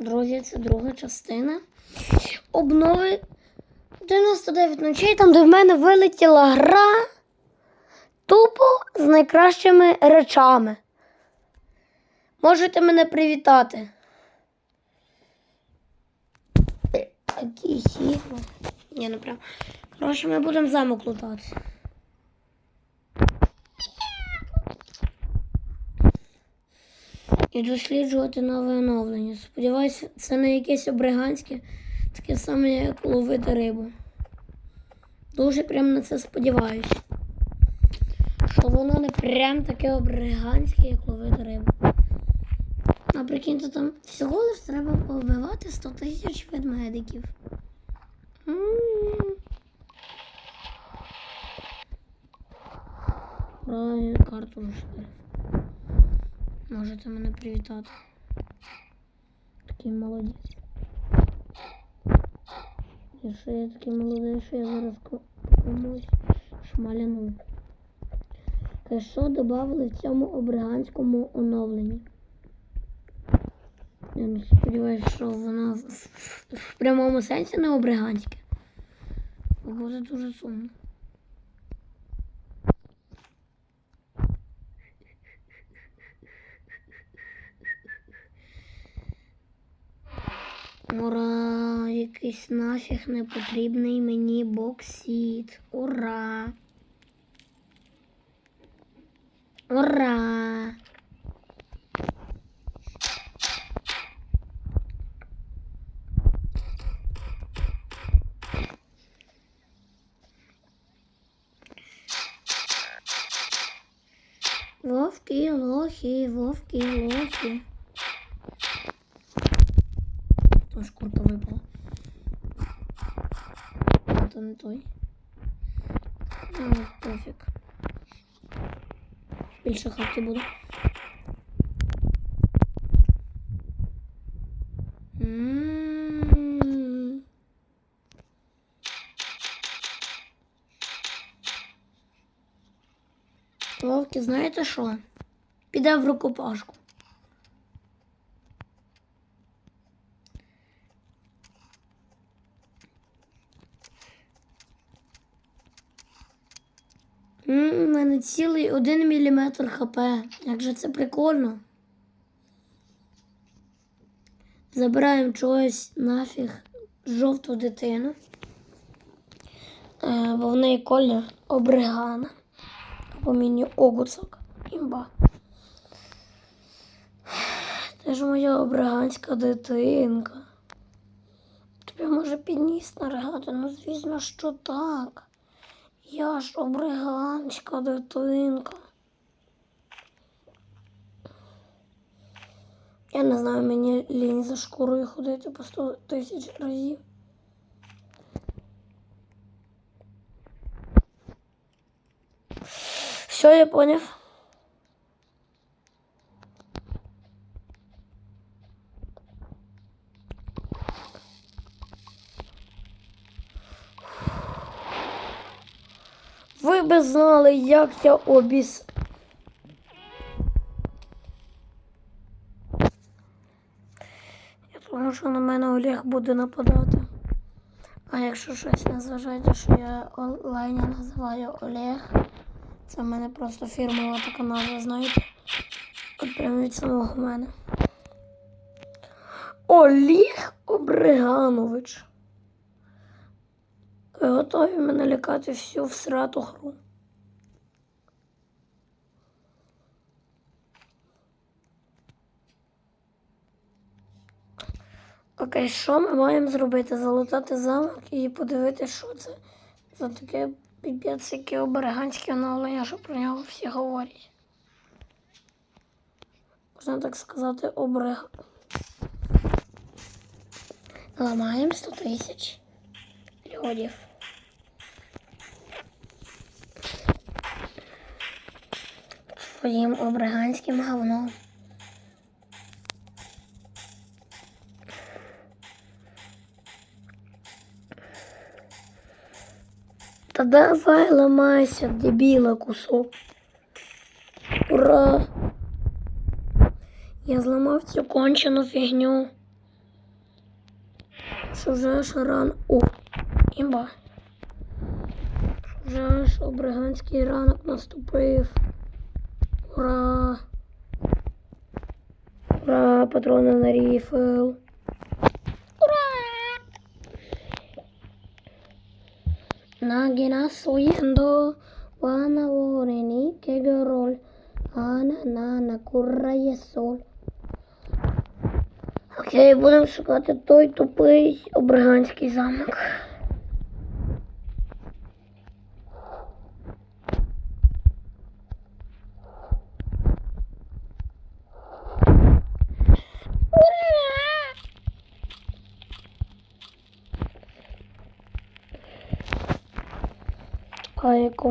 Друзі, це друга частина. Обнови 99 ночей, там, де в мене вилетіла гра тупо з найкращими речами. Можете мене привітати. Такі сігли. Ні, не прям. Коротше, ми будемо замок лутати. І досліджувати нове оновлення. Сподіваюся, це не якесь обриганське, таке саме, як ловити рибу. Дуже прям на це сподіваюся. Що воно не прям таке обриганське, як ловити рибу. А прикиньте, там всього лиш треба повбивати 100 тисяч ведмедиків. Ой, карту розширив. Можете мене привітати. Такий молодець. І що я такий молодий, що я зараз комусь шмаляну. Що додали в цьому обриганському оновленні? Я не сподіваюся, що воно в, прямому сенсі не обриганське. Буде дуже сумно. Ура! Якийсь нафіг непотрібний мені боксіт. Ура! Ура! Вовки, лохи, вовки, лохи. той. А, пофіг. Більше хавки буду. М. Вовки, знаєте що? Піде в рукопашку. У мене цілий один міліметр хп. Як же це прикольно. Забираємо чогось нафіг жовту дитину. Е, бо в неї колір обригана. Або міні огуцок. Імба. Це ж моя обриганська дитинка. Тобі може підніс наригати, ну звісно, що так. Я ж обриганська дитинка. Я не знаю, мені лінь за шкурою ходити по 100 тисяч разів. Все, я поняв. Ви знали, як я обіс. Я думаю, що на мене Олег буде нападати. А якщо щось не зважайте, що я Оленя називаю Олег, це в мене просто фірмова така назва, знаєте? От прямо від самого мене. Олег Обриганович. Ви готові мене лякати всю всрату гру? Окей, що ми маємо зробити? Залутати замок і подивитися, що це за таке піпець, яке обереганське оновлення, що про нього всі говорять. Можна так сказати, обрег. Ламаємо 100 тисяч льодів. Своїм обриганським говном. Та давай ламайся, дебіла кусок. Ура! Я зламав цю кончену фігню. Ж рано. О, імба. Вже ж ранок наступив. Ура! Ура, патрони на ріфл. Nagina soyendo wana voreni kegerol ana нана курра є соль. Окей, будемо шукати той тупий обриганський замок.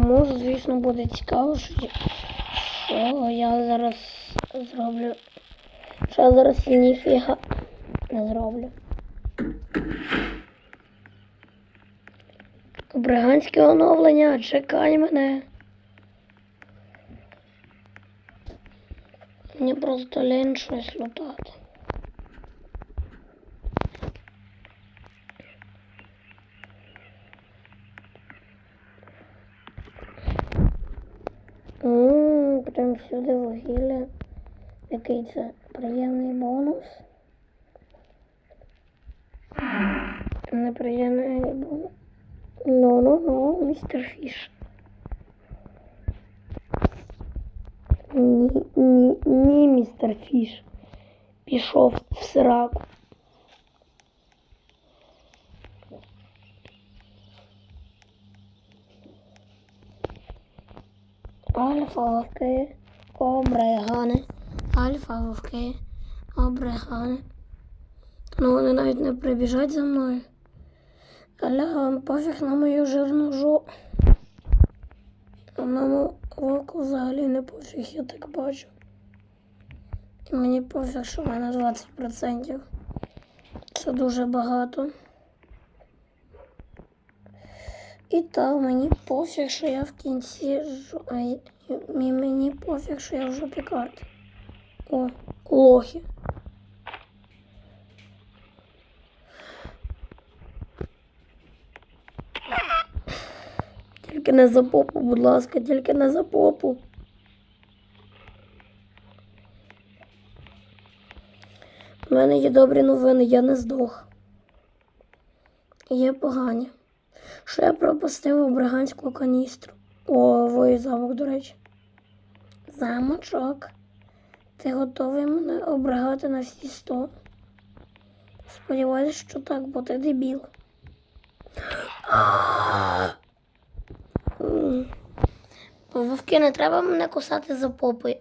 Ж, звісно, буде цікаво, що я зараз зроблю. Що я зараз ніфіга не зроблю. Бриганське оновлення, чекай мене. Мені просто лень щось лутати. Прям всюди вугілля. Який це приємний бонус. Неприємний бонус. Ну, ну, ну, містер Фіш. Ні, ні, ні, містер Фіш. Пішов в сраку. Альфа вовки, обрегани. Альфа вовки, обрегани. Ну вони навіть не прибіжать за мною. Але пофіг на мою жирну жопу. Одному вовку взагалі не пофіг, я так бачу. Мені пофіг, що в мене 20%. Це дуже багато. І так, мені пофіг, що я в кінці мені пофіг, що я в жопі карти. О, лохи. Тільки не за попу, будь ласка, тільки не за попу. У мене є добрі новини, я не здох. Є погані. Я пропустив обриганську каністру. О, вої замок, до речі. Замочок. Ти готовий мене обригати на всі сто? Сподіваюсь, що так, бо ти дебіл. Вовки, не треба мене кусати за попи.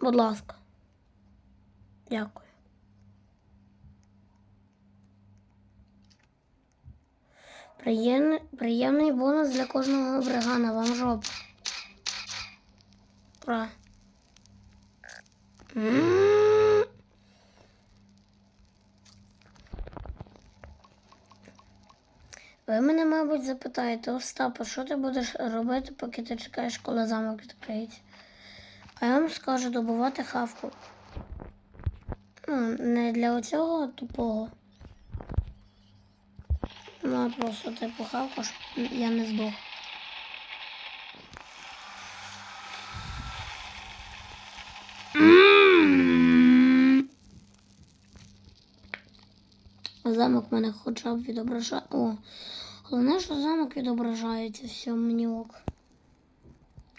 Будь ласка. Дякую. Приємний, приємний бонус для кожного бригана, вам жопа. Ура. Ви мене, мабуть, запитаєте, Остапа, що ти будеш робити, поки ти чекаєш, коли замок відкриється? А я вам скажу добувати хавку. Ну, не для оцього тупого. Ну, просто типу хавку, щоб я не здох. Замок мене хоча б відображає. О, головне, що замок відображається, все, мені ок.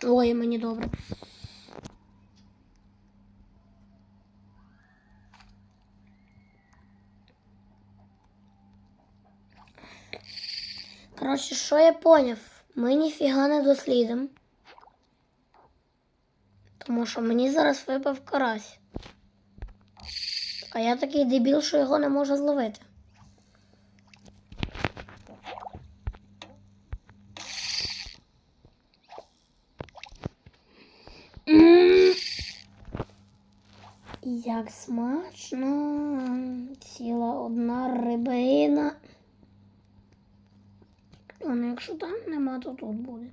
Ой, мені добре. Коротше, що я поняв? Ми ніфіга не дослідимо. Тому що мені зараз випав карась. А я такий дебіл, що його не можу зловити. Як смачно. А ну якщо там нема, то тут буде.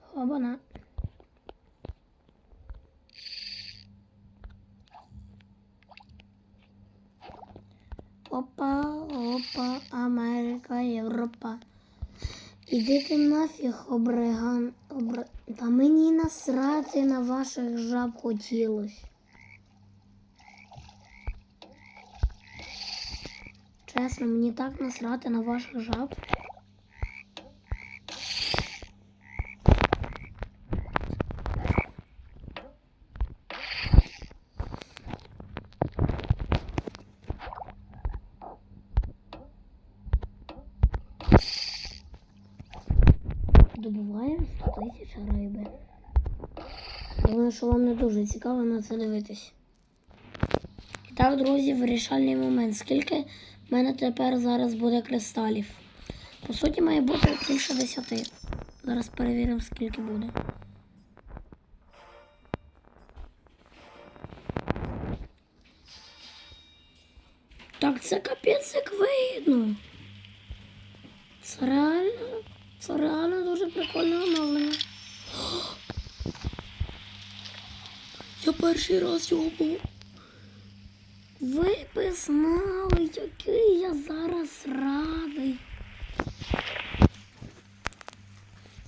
Хобана. Опа, опа, Америка, Європа. Іди ти нафіг, обриган. Обр... Та мені насрати на ваших жаб хотілось. Чесно, мені так насрати на ваших жаб. Добуваємо 100 тисяч риби. Думаю, що вам не дуже цікаво на це дивитись. Так, друзі, вирішальний момент. Скільки в мене тепер зараз буде кристалів? По суті, має бути більше 10. Зараз перевіримо, скільки буде. Так, це капець як видно. Це реально, реально дуже прикольне оновлення. Я перший раз його був. Ви б знали, який я зараз радий.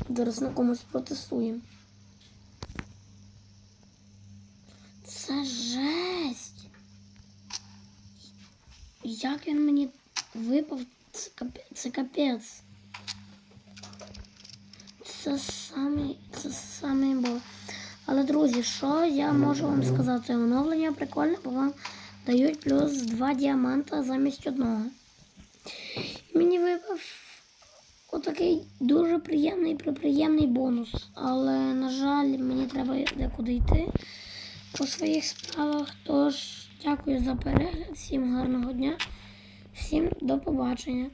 Зараз на комусь протестуємо. Це жесть. Як він мені випав, це капець. Це капець. Це самий бо. Але, друзі, що я можу вам сказати? Оновлення прикольне, бо вам дають плюс 2 діаманта замість одного. І мені випав отакий дуже приємний приприємний бонус. Але, на жаль, мені треба декуди йти по своїх справах. Тож, дякую за перегляд, всім гарного дня, всім до побачення.